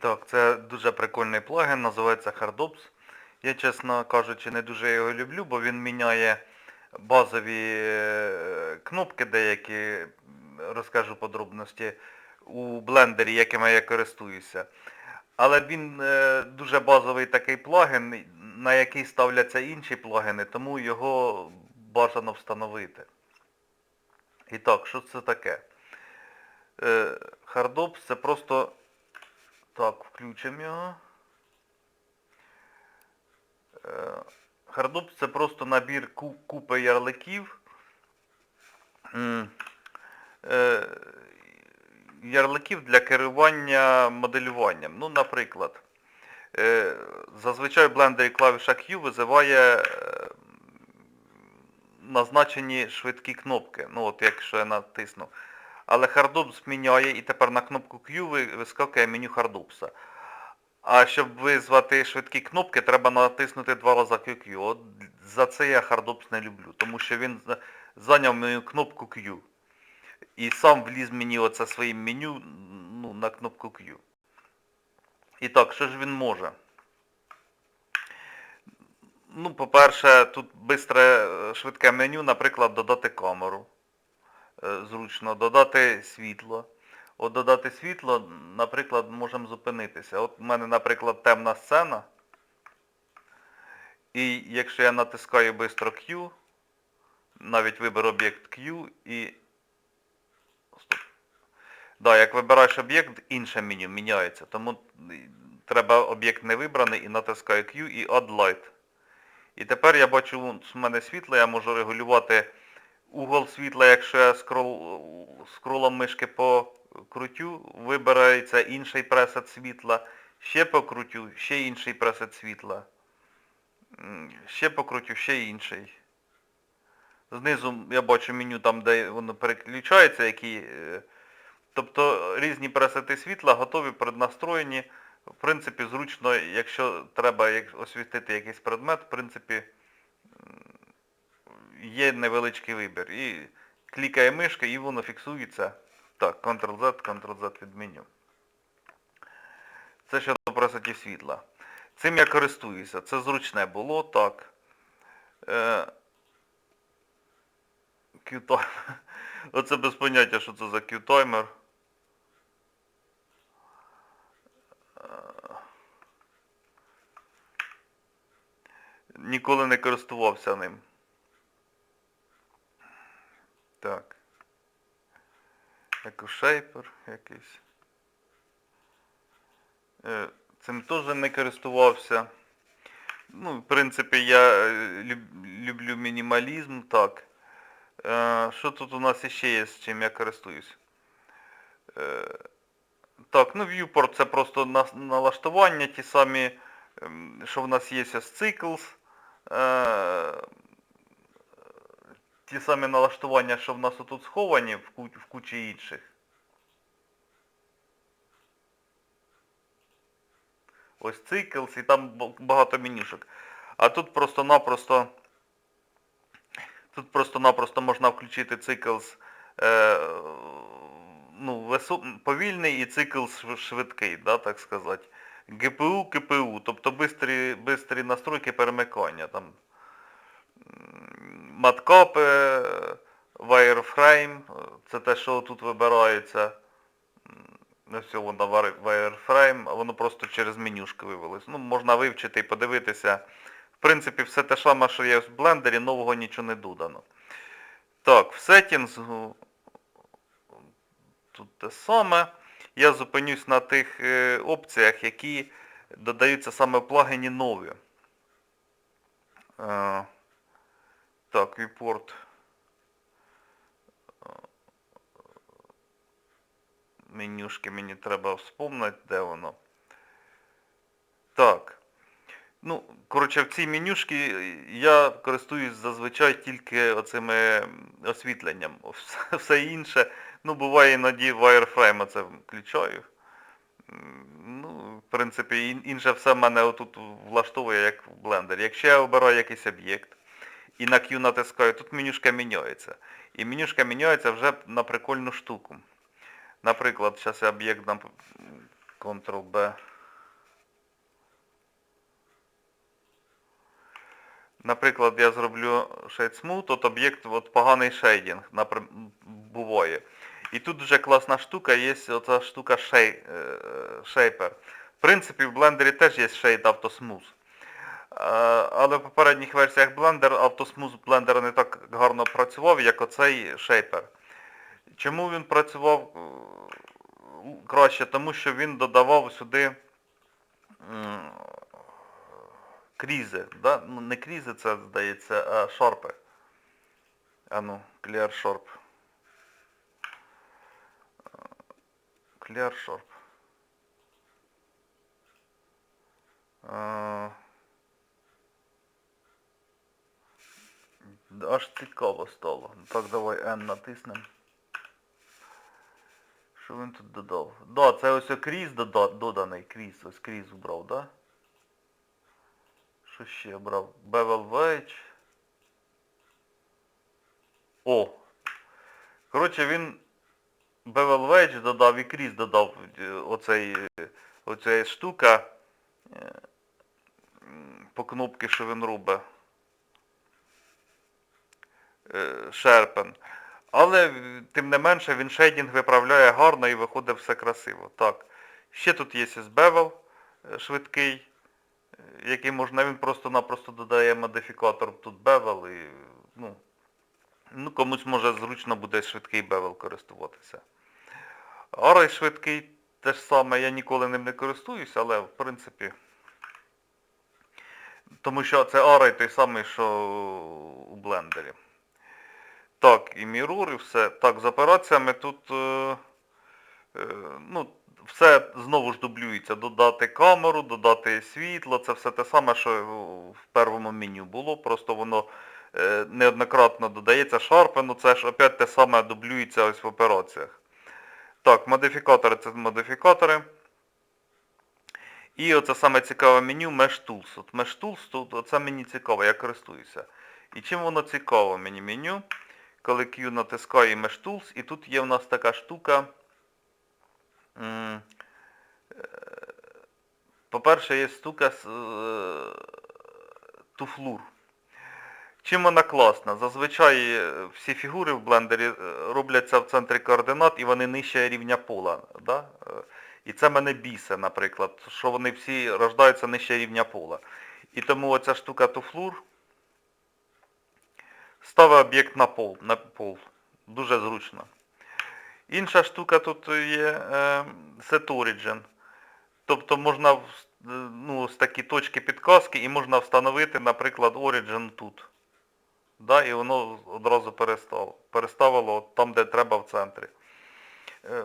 так, це дуже прикольний плагін, називається Hardops. Я, чесно кажучи, не дуже його люблю, бо він міняє базові е, кнопки деякі, розкажу подробності, у блендері, якими я користуюся. Але він е, дуже базовий такий плагін, на який ставляться інші плагіни, тому його бажано встановити. І так, що це таке? Е, Hardops це просто... Так, включимо його. Е, це просто набір купи ярликів. Е, Ярликів для керування моделюванням. Ну, наприклад, е, зазвичай в блендері клавіша Q визиває назначені швидкі кнопки. Ну, от якщо я натисну. Але Hardops міняє і тепер на кнопку Q вискакує меню Hardopsa. А щоб визвати швидкі кнопки, треба натиснути два рази QQ. От за це я Hardops не люблю, тому що він за- зайняв мою кнопку Q. І сам вліз мені оце своїм меню ну, на кнопку Q. І так, що ж він може? Ну, по-перше, тут е, швидке меню, наприклад, додати камеру. Е, Зручно, додати світло. От додати світло, наприклад, можемо зупинитися. От у мене, наприклад, темна сцена. І якщо я натискаю бистро Q, навіть виберу об'єкт Q і... Да, як вибираєш об'єкт, інше меню міняється. Тому треба об'єкт не вибраний і натискаю Q і Add Light. І тепер я бачу, в мене світло, я можу регулювати угол світла, якщо я скрол, скролом мишки покрутю, вибирається інший пресет світла, ще покрутю, ще інший пресет світла. Ще покрутю, ще інший. Знизу я бачу меню там, де воно переключається, які. е, Тобто різні пресети світла готові, преднастроєні. В принципі, зручно, якщо треба освітити якийсь предмет, в принципі, є невеличкий вибір. І клікає мишка і воно фіксується. Так, Ctrl-Z, Ctrl-Z від меню. Це щодо пресетів світла. Цим я користуюся. Це зручне було, так. Е, Q-таймер. Оце без поняття, що це за Q-таймер. Ніколи не користувався ним. Так. Екошейпер якийсь. Е, Цим теж не користувався. Ну, в принципі, я е, люблю мінімалізм, так. Е, Що тут у нас іще є, з чим я користуюсь? Так, ну viewport це просто налаштування, ті самі, ем, що в нас є ось cycles. Ті самі налаштування, що в нас тут сховані в, ку- в кучі інших. Ось cycles і там багато менюшок. А тут просто-напросто тут просто-напросто можна включити cycles е, ну, повільний і цикл швидкий, да, так сказати. ГПУ, КПУ, тобто бистрі настройки перемикання. Там, м, маткапи, wireframe, це те, що тут вибирається. Не все воно wireframe, воно просто через менюшки вивелось. Ну, можна вивчити і подивитися. В принципі, все те саме, що є в блендері, нового нічого не додано. Так, в settings тут те саме. Я зупинюсь на тих е, опціях, які додаються саме в плагіні нові. Так. Е, Менюшки мені треба вспомнити, де воно. Так. Ну, коротше, в цій менюшки я користуюсь зазвичай тільки оцими освітленням. Все- інше, ну, буває іноді wireframe це включаю. Ну, в принципі, інше все в мене отут влаштовує як в блендері. Якщо я обираю якийсь об'єкт і на Q натискаю, тут менюшка міняється. І менюшка міняється вже на прикольну штуку. Наприклад, зараз я об'єкт нам Ctrl-B. Наприклад, я зроблю Shade Smooth, от об'єкт, от поганий шейдінг буває. І тут вже класна штука, є оця штука шей, Shaper. В принципі, в блендері теж є Shade Auto Smooth. Е, Але в попередніх версіях Blender Smooth блендера не так гарно працював, як оцей Shaper. Чому він працював е, краще? Тому що він додавав сюди крізи. Да? Ну, не крізи, це здається, а шарпи. А ну, Clear Sharp. Clear Sharp. Аж цікаво стало. Так, давай N натиснемо. Що він тут додав? Да, це ось кріз доданий, кріз, ось кріз вбрав, да? Що ще брав? Bevel Wedge. О! Коротше, він Bevel Wedge додав і кріз додав е, оцей, е, оця штука е, по кнопці, що він робить. Е, Шерпен. Але тим не менше він шейдінг виправляє гарно і виходить все красиво. Так. Ще тут є Bevel е, швидкий, е, який можна, він просто-напросто додає модифікатор тут Bevel і ну, ну комусь може зручно буде швидкий Bevel користуватися. Арай швидкий те ж саме, я ніколи ним не користуюся, але в принципі. Тому що це Арай той самий, що у блендері. Так, і Mirror, і все. Так, з операціями тут е, е, ну, все знову ж дублюється. Додати камеру, додати світло, це все те саме, що в першому меню було, просто воно е, неоднократно додається шарпи, ну це ж опять те саме дублюється ось в операціях. Так, модифікатори це модифікатори. І оце саме цікаве меню Mesh Tools. От Mesh Tools, тут оце мені цікаво, я користуюся. І чим воно цікаво мені меню? Коли Q натискаю Mesh Tools, і тут є в нас така штука. е, По-перше, є штука з е, туфлур. Чим вона класна? Зазвичай е, всі фігури в блендері е, робляться в центрі координат і вони нижче рівня пола. Да? Е, І це мене бісе, наприклад, що вони всі рождаються нижче рівня пола. І тому оця штука туфлур ставить об'єкт на пол, на пол. Дуже зручно. Інша штука тут є е, Set Origin. Тобто можна е, ну, з такі точки підказки і можна встановити, наприклад, Origin тут. Да, і воно одразу перестало. Переставило там, де треба в центрі. Е,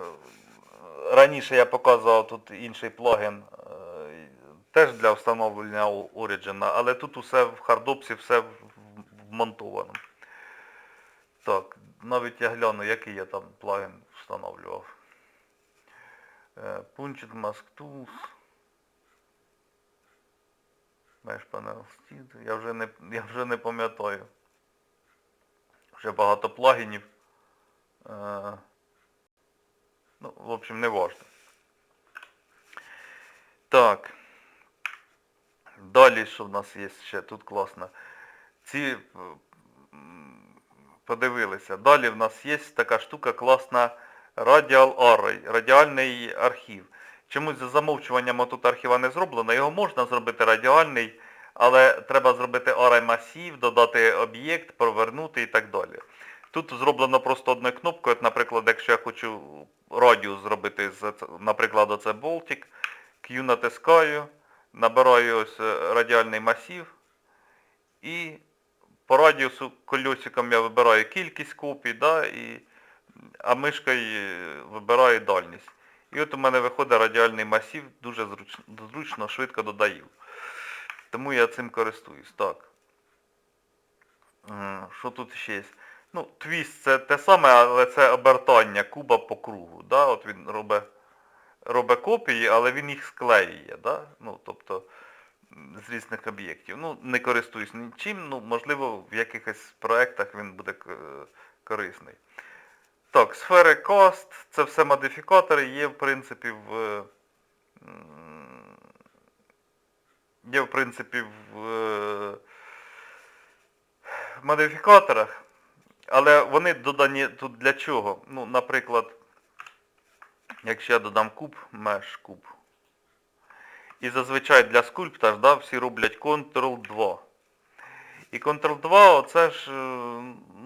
Раніше я показував тут інший плагін, теж для встановлення Origin, але тут усе в хардопсі, все в- в- Так, навіть я гляну, який я там плагін встановлював. Е, Punching Mask Tools. Mesh Panel Steed. Я вже не, я вже не пам'ятаю. Вже багато плагінів. Е, Ну, в общем, не важно. Так. Далі, що в нас є ще тут класно. Ці е, подивилися. Далі в нас є така штука класна Radial Array, радіальний архів. Чомусь за замовчуванням тут архіва не зроблено. Його можна зробити радіальний, але треба зробити array масів, додати об'єкт, провернути і так далі. Тут зроблено просто одною кнопкою, наприклад, якщо я хочу радіус зробити, наприклад, оце болтик, Q натискаю, набираю ось е, радіальний масів і по радіусу кольосиком я вибираю кількість копій, да, і, а мишкою вибираю дальність. І от у мене виходить радіальний масів, дуже зручно, зручно швидко додаю. Тому я цим користуюсь. Так. Що тут ще є? Ну, твіст це те саме, але це обертання куба по кругу. Да? От він робить, робить копії, але він їх склеює. Да? Ну, тобто з різних об'єктів. Ну, не користуюсь нічим, ну, можливо, в якихось проєктах він буде е, корисний. Так, сфери cost, це все модифікатори, є в принципі в є в принципі в е, модифікаторах, але вони додані тут для чого? Ну, наприклад, якщо я додам куб, меш куб. І зазвичай для скульпта да, всі роблять Ctrl-2. І Ctrl-2 оце ж, е,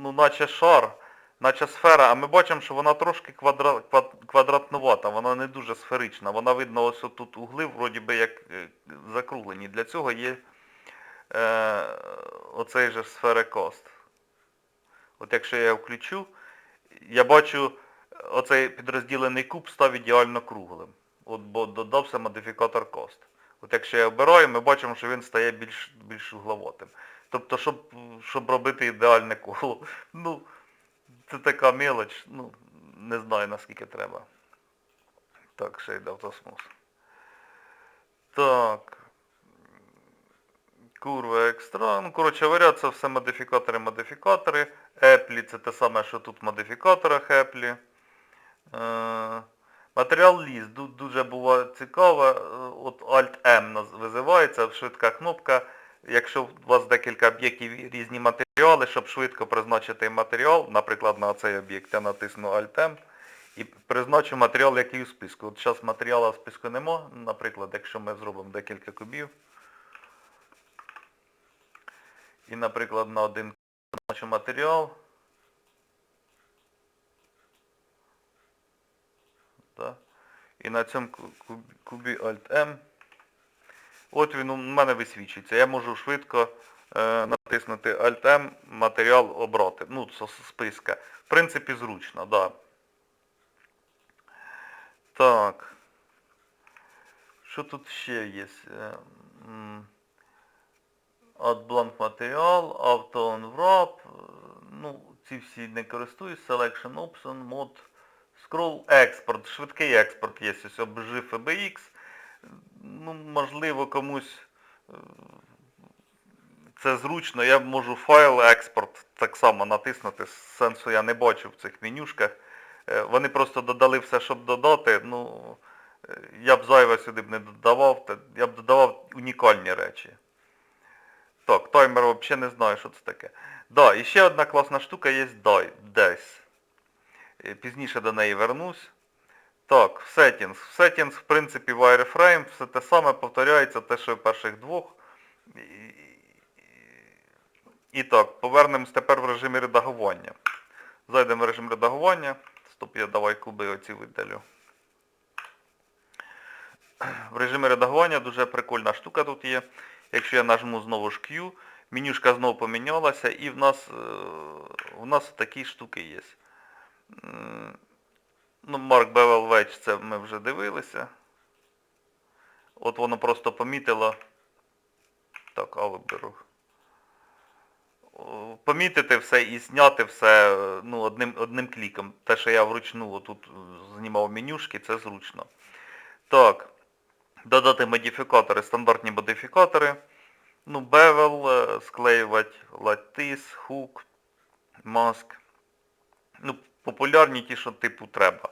ну, наче шар, наче сфера, а ми бачимо, що вона трошки квадра, квад- квадратнувата, вона не дуже сферична. Вона видно ось тут угли, вроді би як е, закруглені. Для цього є е, оцей же сферикост. От якщо я його включу, я бачу оцей підрозділений куб став ідеально круглим. От, бо додався модифікатор кост. От якщо я обираю, ми бачимо, що він стає більш, більш угловатим. Тобто, щоб, щоб робити ідеальне коло. Ну, це така мелоч, ну, не знаю наскільки треба. Так, ще йде автосмус. Так. Курва екстра. Ну, коротше говоря, це все модифікатори-модифікатори. Еплі це те саме, що тут в модифікаторах Еплі. Е, Матеріал ліс дуже було цікаво. Е, От Alt-M визивається, швидка кнопка. Якщо у вас декілька об'єктів різні матеріали, щоб швидко призначити матеріал, наприклад, на цей об'єкт я натисну Alt-M і призначу матеріал, який у списку. От зараз матеріалу в списку нема, наприклад, якщо ми зробимо декілька кубів. І, наприклад, на один призначу матеріал. Так. І на цьому кубі Alt-M. От він у мене висвічується. Я можу швидко е, натиснути Alt-M, матеріал обрати. Ну, з списка. В принципі, зручно, так. Да. Так. Що тут ще є? Е, м, Add blank матеріал, Auto Unwrap. е, Ну, ці всі не користуюсь. Selection Option, Mod, Scroll Export. Швидкий експорт є. Ось обжив FBX. Ну, можливо, комусь е, це зручно. Я можу файл експорт так само натиснути. Сенсу я не бачу в цих менюшках. Е, Вони просто додали все, щоб додати. Ну, е, я б зайве сюди б не додавав, я б додавав унікальні речі. Так, таймер взагалі не знаю, що це таке. Да, і ще одна класна штука є DI, DICE. Е, Пізніше до неї вернусь. Так, в Settings. В Settings, в принципі, wireframe, все те саме повторяється, те, що в перших двох. І, так, повернемось тепер в режимі редагування. Зайдемо в режим редагування. Стоп, я давай куби оці видалю. В режимі редагування дуже прикольна штука тут є. Якщо я нажму знову ж Q, менюшка знову помінялася і в нас, е, в нас такі штуки є. Ну, Mark Bevel Wedge, це ми вже дивилися. От воно просто помітило. Так, а виберу. Помітити все і зняти все ну, одним, одним кліком. Те, що я вручну отут е, знімав менюшки, це зручно. Так. Додати модифікатори, стандартні модифікатори. Ну, bevel, е, склеювати lattice, hook, mask. Ну, популярні ті, що типу треба.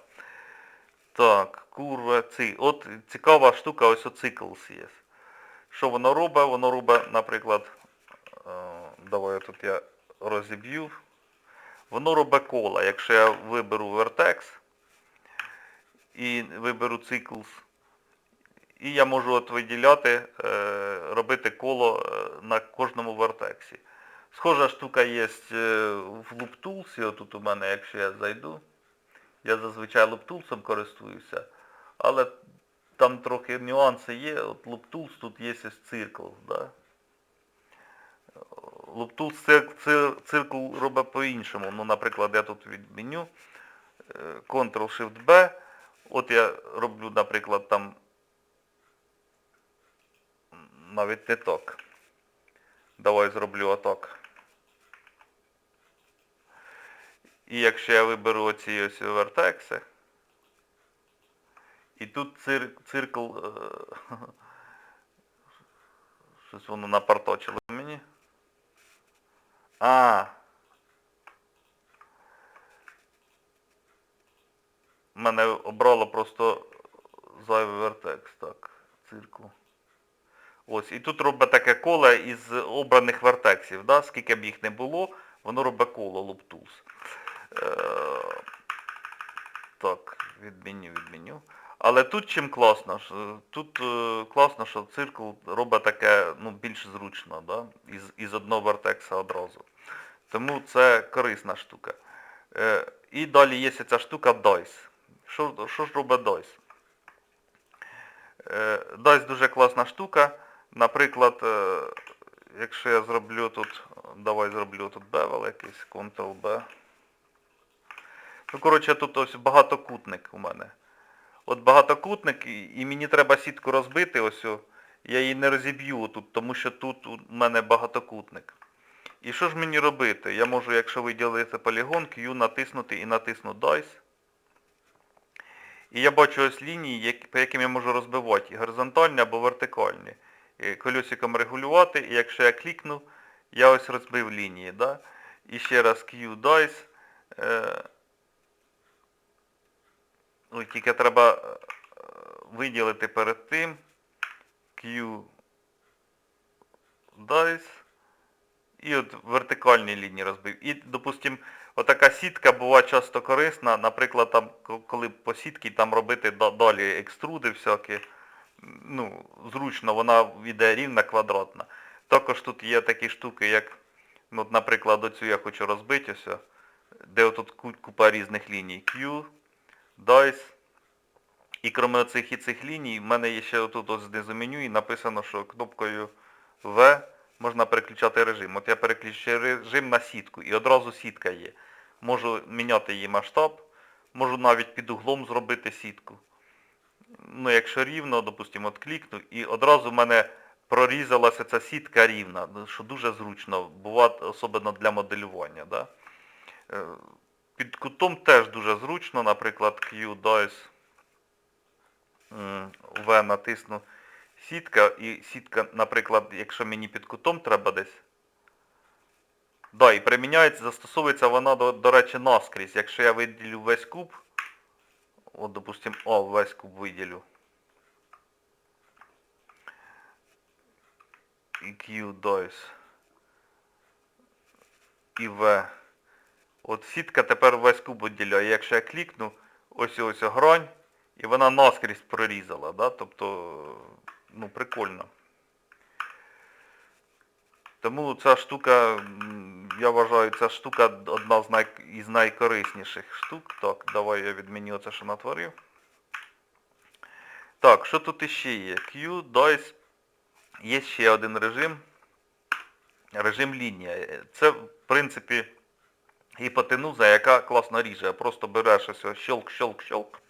Так, курва, ці. От цікава штука, ось оциклс є. Що воно робить? Воно робить, наприклад, е, давай тут я розіб'ю. Воно робить кола. Якщо я виберу Vertex і виберу Cycles, і я можу от виділяти, е, робити коло е, на кожному вертексі. Схожа штука є е, в LoopTools, отут у мене, якщо я зайду. Я зазвичай LoopTools користуюся, але там трохи нюанси є. От LoopTools тут є ось циркл. Да? LoopTools цир, цир, робить по-іншому. Ну, наприклад, я тут відміню е, Ctrl-Shift-B. От я роблю, наприклад, там навіть не так. Давай зроблю отак. І якщо я виберу оці ось вертекси, і тут цир, циркл, е, щось воно напарточило мені. А. Мене обрало просто зайвий вертекс, так. сітку. Ось, і тут робить таке коло із обраних вертексів. Да? Скільки б їх не було, воно робить коло Loop Tools. Е, так, відміню, відміню. Але тут чим класно, тут е, класно, що циркл робить таке ну, більш зручно, да? із, із одного вертекса одразу. Тому це корисна штука. Е, і далі є ця штука DICE. Що, що ж робить DICE? Е, DICE дуже класна штука. Наприклад, е, якщо я зроблю тут, давай зроблю тут bevel якийсь, Ctrl-B. Ну, коротше, тут ось багатокутник у мене. От багатокутник, і, мені треба сітку розбити, ось я її не розіб'ю тут, тому що тут у мене багатокутник. І що ж мені робити? Я можу, якщо виділити полігон, Q натиснути і натисну Dice. І я бачу ось лінії, по яким я можу розбивати, горизонтальні або вертикальні. Колесиком регулювати, і якщо я клікну, я ось розбив лінії. Да? І ще раз Q Dice. Ой, тільки треба е, виділити перед тим Q Dice і от вертикальні лінії розбив. І, допустим, отака сітка була часто корисна, наприклад, там, коли по сітці там робити далі екструди всякі, ну, зручно, вона йде рівна, квадратна. Також тут є такі штуки, як, ну, наприклад, оцю я хочу розбити, ось, де отут купа різних ліній. Q, Dice. І крім оцих і цих ліній, в мене є ще отут ось знизу меню і написано, що кнопкою V можна переключати режим. От я переключаю режим на сітку і одразу сітка є. Можу міняти її масштаб, можу навіть під углом зробити сітку. Ну, якщо рівно, допустимо, от і одразу в мене прорізалася ця сітка рівна, що дуже зручно, буває, особливо для моделювання. Да? Е, Під кутом теж дуже зручно, наприклад, Q Dice V натисну сітка, і сітка, наприклад, якщо мені під кутом треба десь. Да, і приміняється, застосовується вона, до, до речі, наскрізь. Якщо я виділю весь куб, от, допустим, о, весь куб виділю. І Q Dice. І V. От сітка тепер весь куб виділяє. Якщо я клікну, ось ось грань, і вона наскрізь прорізала, да? тобто, ну, прикольно. Тому ця штука, я вважаю, ця штука одна з най, із найкорисніших штук. Так, давай я відміню це, що натворив. Так, що тут іще є? Q, Dice. Є ще один режим. Режим лінія. Це, в принципі, гіпотенуза, яка класно ріже. Просто береш ось. Щелк, щелк.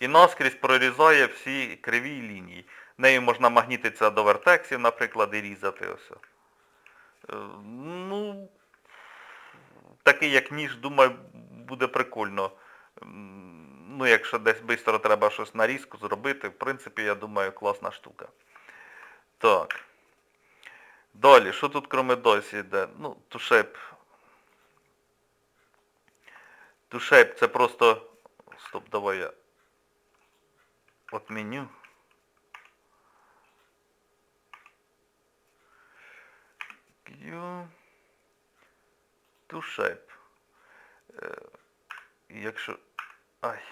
І наскрізь прорізає всі криві лінії. Нею можна магнітитися до вертексів, наприклад, і різати ось. Е, Ну, такий як ніж, думаю, буде прикольно. Ну, якщо десь швидко треба щось нарізку зробити, в принципі, я думаю, класна штука. Так. Далі, що тут кроме досі йде? Ну, тушеп. Тушеп це просто... Стоп, давай я отменю. Q. Тушеп. Е, якщо... Ай.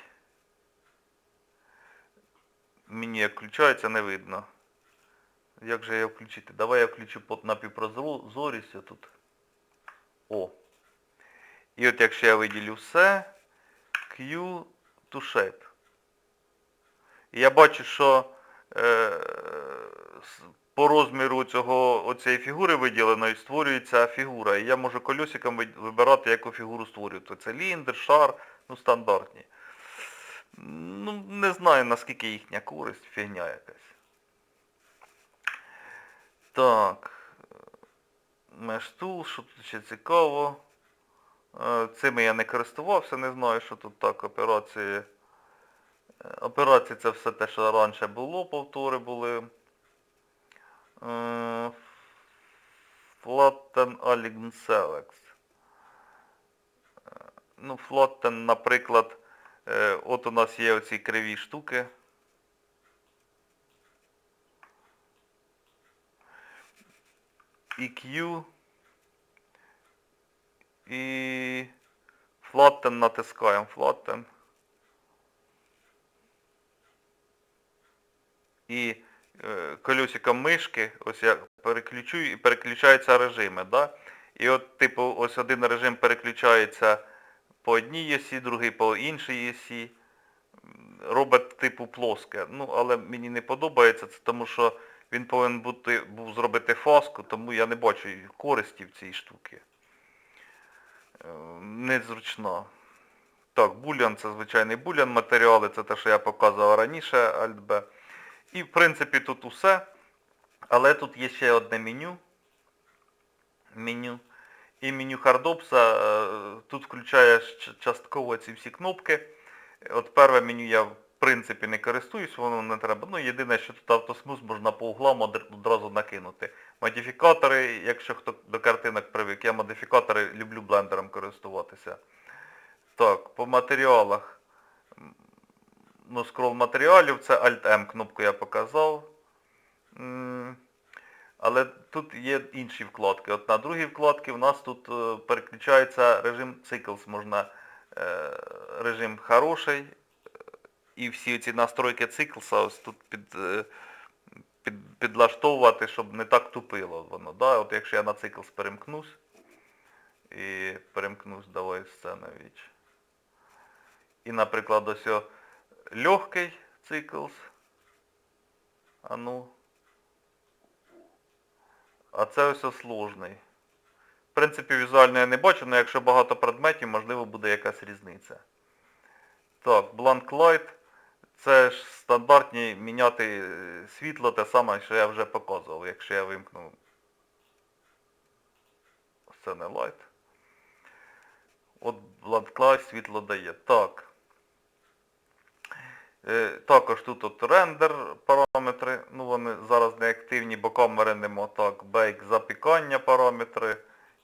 Мені як включається, не видно. Як же я включити? Давай я включу под напівпрозорість тут. О. І от якщо я виділю все, Q to shape. І я бачу, що е, по розміру цього, оцієї фігури виділеної створюється фігура. І я можу кольосиком вибирати, яку фігуру створювати. Циліндр, шар, ну стандартні. Ну, не знаю, наскільки їхня користь, фігня якась. Так. Мештул, що тут ще цікаво. Е, Цими я не користувався, не знаю, що тут так операції. Е, Операції це все те, що раніше було, повтори були. Flatten Alien Select. Е, Ну, Flatten, наприклад, е, от у нас є оці криві штуки. EQ і Flatten натискаємо Flatten. І е, колесиком мишки, ось я переключу і переключаються режими, да? І от, типу, ось один режим переключається по одній осі, другий по іншій осі. Робить типу плоске. Ну, але мені не подобається це, тому що він повинен бути, був зробити фаску, тому я не бачу користі в цій штуки. Е, Незручно. Так, булян це звичайний булян матеріали, це те, що я показував раніше, Alt-B. І в принципі тут усе. Але тут є ще одне меню. Меню. І меню хардопса е, тут включає частково ці всі кнопки. От перше меню я принципі не користуюсь, воно не треба. Ну єдине, що тут автосмуз можна по углам одразу накинути. Модифікатори, якщо хто до картинок привик, я модифікатори люблю блендером користуватися. Так, по матеріалах. Ну, скрол матеріалів, це Alt-M кнопку я показав. Але тут є інші вкладки. От на другій вкладці в нас тут е, переключається режим Cycles. Можна е, режим хороший. І всі ці настройки циклса ось тут під, е, під, підлаштовувати, щоб не так тупило воно. Да? От якщо я на циклс перемкнусь і перемкнусь ОСЦ навіть. І, наприклад, ось о, легкий циклс. А ну. А це ось сложний. В принципі, візуально я не бачу, але якщо багато предметів, можливо, буде якась різниця. Так, Blank Light. Це ж стандартні міняти е, світло, те саме, що я вже показував, якщо я вимкну. Це не Light. От Blank світло дає. Так. Е, Також тут от рендер параметри, ну вони зараз не активні, бо камери нема. Так, бейк запікання параметри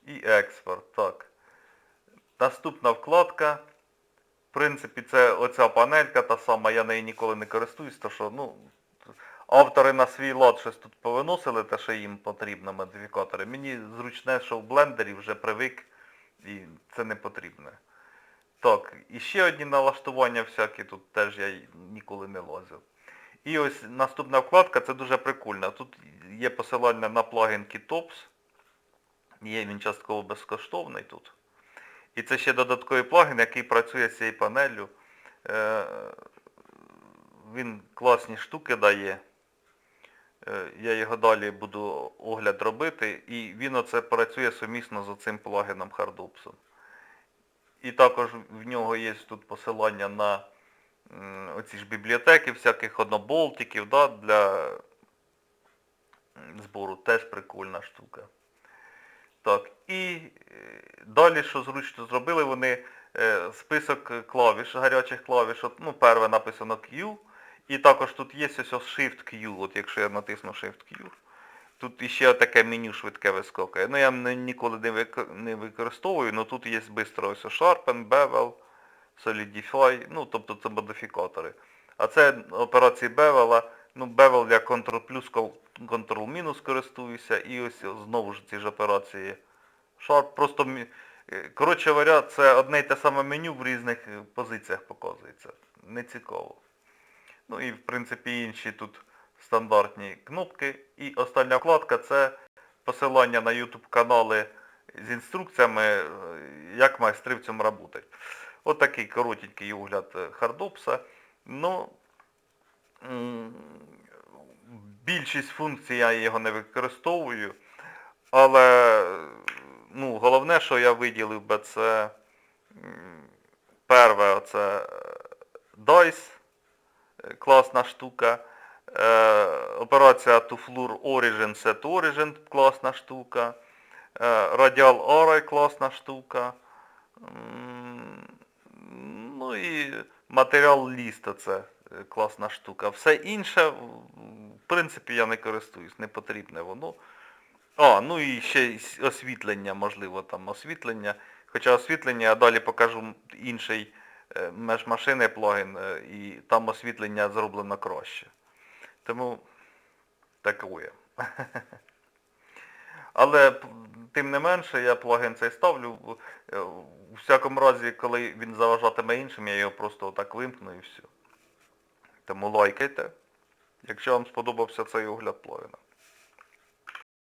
і експорт. Так. Наступна вкладка. В принципі, це оця панелька та сама, я нею ніколи не користуюсь, то що, ну, автори на свій лад щось тут повиносили, те, що їм потрібно, модифікатори. Мені зручне, що в блендері вже привик і це не потрібне. Так, і ще одні налаштування всякі, тут теж я ніколи не лазив. І ось наступна вкладка, це дуже прикольно. Тут є посилання на плагін KeyTops. Є він частково безкоштовний тут. І це ще додатковий плагін, який працює з цією панелью. Е, Він класні штуки дає. Е, Я його далі буду огляд робити. І він оце працює сумісно з оцим плагіном Hardopsом. І також в нього є тут посилання на оці ж бібліотеки, всяких одноболтиків, да, для збору. Теж прикольна штука. Так, і е, далі, що зручно зробили, вони е, список клавіш, гарячих клавіш, от, ну, перше написано Q, і також тут є ось Shift Q, от якщо я натисну Shift Q, тут іще таке меню швидке вискокає. Ну я ніколи не, не використовую, але тут є швидко ось Sharpen, Bevel, Solidify, ну тобто це модифікатори. А це операції Bevel, ну Bevel я Ctrl плюс, Ctrl мінус користуюся, і ось знову ж ці ж операції Sharp. Просто, е, коротше говоря, це одне й те саме меню в різних е, позиціях показується. Не цікаво. Ну і в принципі інші тут стандартні кнопки. І остання вкладка це посилання на YouTube канали з інструкціями, е, як майстри в цьому працюють. От такий коротенький огляд хардопса. Ну, більшість функцій я його не використовую, але ну, головне, що я виділив би, це перше, це е, DICE, е, класна штука. Е, Операція Tuflur Origin Set Origin класна штука. Е, Radial Array класна штука. Ну і матеріал ліста це е, класна штука. Все інше, в принципі, я не користуюсь, не потрібне воно. А, ну і ще освітлення, можливо, там освітлення. Хоча освітлення я далі покажу інший е, межмашини плагін, е, і там освітлення зроблено краще. Тому таке. Але тим не менше я плагін цей ставлю. Е, У всякому разі, коли він заважатиме іншим, я його просто отак вимкну і все. Тому лайкайте, якщо вам сподобався цей огляд плагіна.